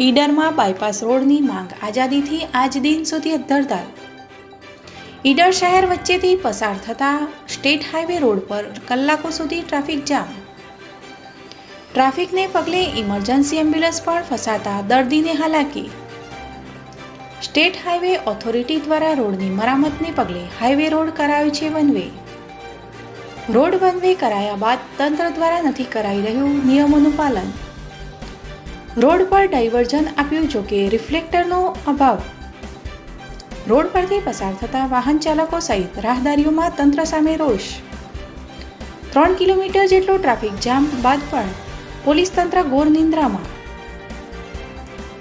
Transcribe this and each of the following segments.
ઈડરમાં bypass રોડની માંગ આઝાદીથી આજ દિન સુધી ધરદાર ઈડર શહેર વચ્ચેથી પસાર થતા સ્ટેટ હાઈવે રોડ પર કલાકો સુધી ટ્રાફિક જામ. ટ્રાફિકને પગલે ઇમરજન્સી એમ્બ્યુલન્સ પણ ફસાતા દર્દીને હાલાકી. સ્ટેટ હાઈવે ઓથોરિટી દ્વારા રોડની મરામતને પગલે હાઈવે રોડ કરાયો છે one way road one way કરાયા બાદ તંત્ર દ્વારા નથી કરાઈ રહ્યું નિયમોનું પાલન. રોડ પર ડાયવર્ઝન આપ્યું જો કે રિફ્લેક્ટરનો અભાવ. રોડ પરથી પસાર થતા વાહન ચાલકો સહિત રાહદારીઓમાં તંત્ર સામે રોષ. ત્રણ કિલોમીટર જેટલો ટ્રાફિક જામ બાદ પણ પોલીસ તંત્ર ગોર નિંદ્રામાં.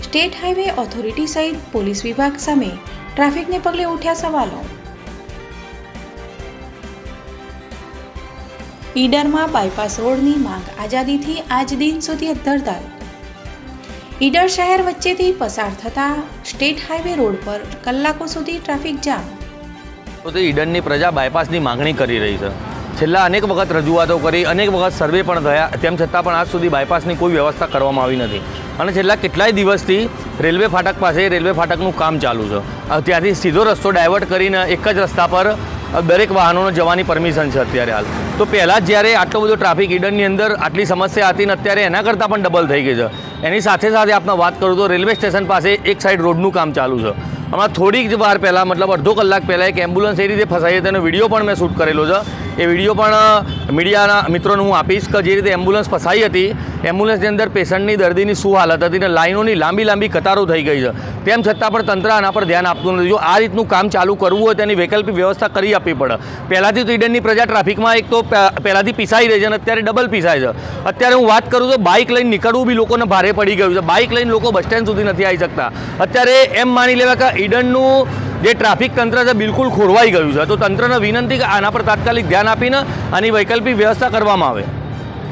સ્ટેટ હાઈવે ઓથોરિટી સહિત પોલીસ વિભાગ સામે ટ્રાફિકને પગલે ઉઠ્યા સવાલો. ઈડરમાં બાયપાસ રોડની માંગ આઝાદીથી આજ દિન સુધી ધરદાર ઈડર શહેર વચ્ચેથી પસાર થતા સ્ટેટ હાઈવે રોડ પર કલાકો સુધી ટ્રાફિક જામ. પોતે ઈડનની પ્રજા બાયપાસની માંગણી કરી રહી છે. છેલ્લા અનેક વખત રજૂઆતો કરી, અનેક વખત સર્વે પણ થયા, તેમ છતાં પણ આજ સુધી બાયપાસની કોઈ વ્યવસ્થા કરવામાં આવી નથી. અને છેલ્લા કેટલાય દિવસથી રેલવે ફાટક પાસે રેલવે ફાટકનું કામ ચાલુ છે. ત્યાંથી સીધો રસ્તો ડાયવર્ટ કરીને એક જ રસ્તા પર દરેક વાહનોનો જવાની પરમિશન છે અત્યારે હાલ. તો પહેલાં જ્યારે આટલો બધો ટ્રાફિક ઈડનની અંદર આટલી સમસ્યા હતી ને અત્યારે એના કરતાં પણ ડબલ થઈ ગઈ છે. એની સાથે સાથે આપણે વાત કરું તો રેલવે સ્ટેશન પાસે એક સાઈડ રોડનું કામ ચાલુ છે. હમણાં થોડીક જ વાર પહેલાં, મતલબ અડધો કલાક પહેલાં એક એમ્બ્યુલન્સ એ રીતે ફસાઈ તેનો વીડિયો પણ મેં શૂટ કરેલો છે. એ વીડિયો પણ મીડિયાના મિત્રોને હું આપીશ કે જે રીતે એમ્બ્યુલન્સ ફસાઈ હતી. એમ્બ્યુલન્સની અંદર પેશન્ટની દર્દીની શું હાલત હતી ને લાઈનોની લાંબી લાંબી કતારો થઈ ગઈ છે. તેમ છતાં પણ તંત્ર આના પર ધ્યાન આપતું નથી. જો આ રીતનું કામ ચાલુ કરવું હોય, તેની વૈકલ્પિક વ્યવસ્થા કરી આપવી પડે. પહેલાંથી તો ઈડનની પ્રજા ટ્રાફિકમાં એક તો પહેલાંથી પીસાઈ રહી છે અને અત્યારે ડબલ પીસાય છે. અત્યારે હું વાત કરું તો બાઇક લઈને નીકળવું બી લોકોને ભારે પડી ગયું છે. બાઇક લઈને લોકો બસ સ્ટેન્ડ સુધી નથી આવી શકતા. અત્યારે એમ માની લેવા કે ઈડનનું જે ટ્રાફિક તંત્ર છે બિલકુલ ખોરવાઈ ગયું છે. તો તંત્રને વિનંતી કે આના પર તાત્કાલિક ધ્યાન આપીને આની વૈકલ્પિક વ્યવસ્થા કરવામાં આવે.